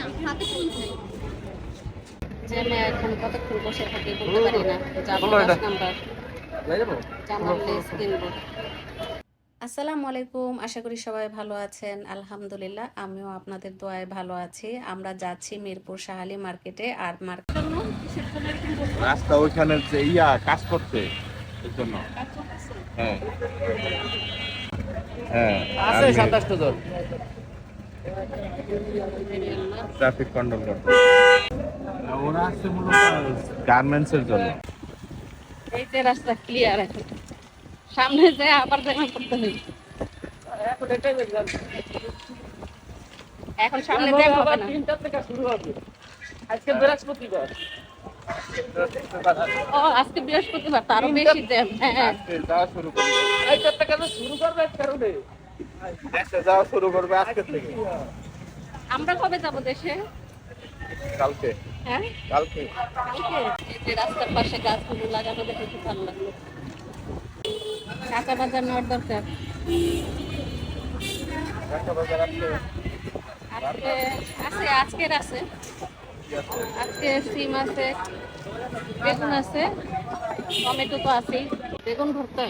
না হাতে ফোন নেই যে আমি এখন কতক্ষণ বসে থাকি বলতে পারি না। যাব বলো এটা। দশ নাম্বার জামার কিনবো। আসসালামু আলাইকুম আশা করি সবাই ভালো আছেন। আলহামদুলিল্লাহ আমিও আপনাদের দোয়ায় ভালো আছি। আমরা যাচ্ছি মিরপুর শাহালি মার্কেটে আর মার্কেট রাস্তা ওইখানে যে ইয়া কাজ এর জন্য। হ্যাঁ। হ্যাঁ আছে সাতাশটা জন ট্রাফিক কন্ট্রোল করতে। ওরা আসছে মূলত গার্মেন্টস এর জন্য। এই যে রাস্তা ক্লিয়ার এখন সামনে যে আবার দেখা করতে হবে। এখন এটাই দেখলাম এখন সামনে জ্যাম হবে না। তিনটার থেকে শুরু হবে। আজকে বৃহস্পতিবার। ও আজকে বৃহস্পতিবার তারও বেশি জ্যাম হ্যাঁ। যাওয়া শুরু করবে। থেকে তো শুরু করবে এক কারণে। দেশে যাওয়া শুরু করবে আজকে থেকে। আমরা কবে যাব দেশে? কালকে। হ্যাঁ? কালকে। কালকে? এই যে রাস্তার পাশে গাছগুলো লাগানো দেখে খুব ভালো লাগল। কাঁচা বাজার নেওয়ার দরকার। একটা বাজার আছে। আজকে আছে আজকের আছে। আজকে সিম আছে বেগুন আছে টমেটো তো আছেই। বেগুন ভর্তা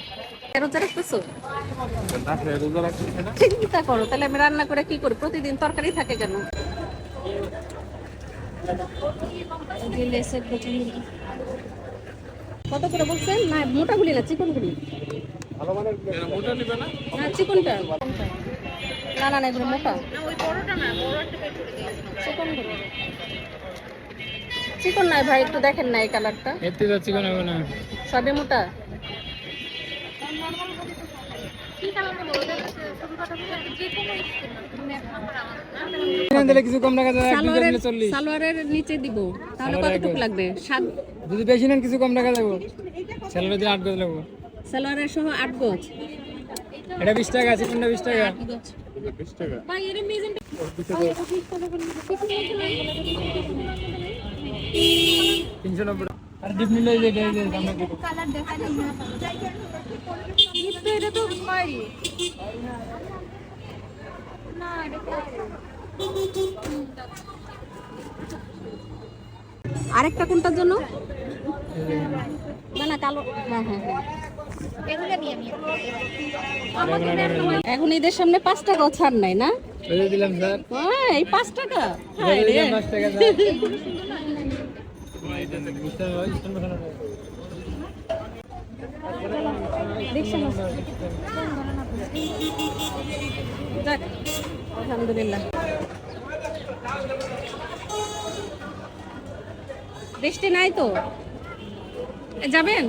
রোজা রাখতেছো চিন্তা করো তাহলে আমি রান্না করে কি করি প্রতিদিন তরকারি থাকে কেন। কত করে বলছেন? না মোটা গুলি না চিকন গুলি? ভালো মানে মোটা নিবে না। না চিকনটা? না না না এগুলো মোটা। না ওই বড়টা না বড় একটা বের করে দিয়েছিল চিকন নাই ভাই একটু দেখেন না এই কালারটা। এতে যাচ্ছি কোনো হবে না। সবে মোটা? কিছু কম টাকা সালোয়ারের সালোয়ারের নিচে দিব তাহলে কতটুকু লাগবে? সাত যদি বেশি নেন কিছু কম টাকা দেবো স্যালারি দিলে আট গজ লাগবো। সালোয়ারের সহ আট গজ। এটা বিশ টাকা চিকেনটা বিশ টাকা? বিশ তিনশো নব্বই আর ডিপ নিলে এই যে যে আমরা দেবো কালার দেখা যায় না কিন্তু এটা তো খয়েরি না এটা আরেকটা কোনটার জন্য? না না কালো। হ্যাঁ হ্যাঁ হ্যাঁ। এখন ঈদের সামনে পাঁচ টাকাও ছাড় নাই না? দিলাম স্যার। হ্যাঁ, এই পাঁচ টাকা। হায় আলহামদুলিল্লাহ বৃষ্টি নাই তো? যাবেন?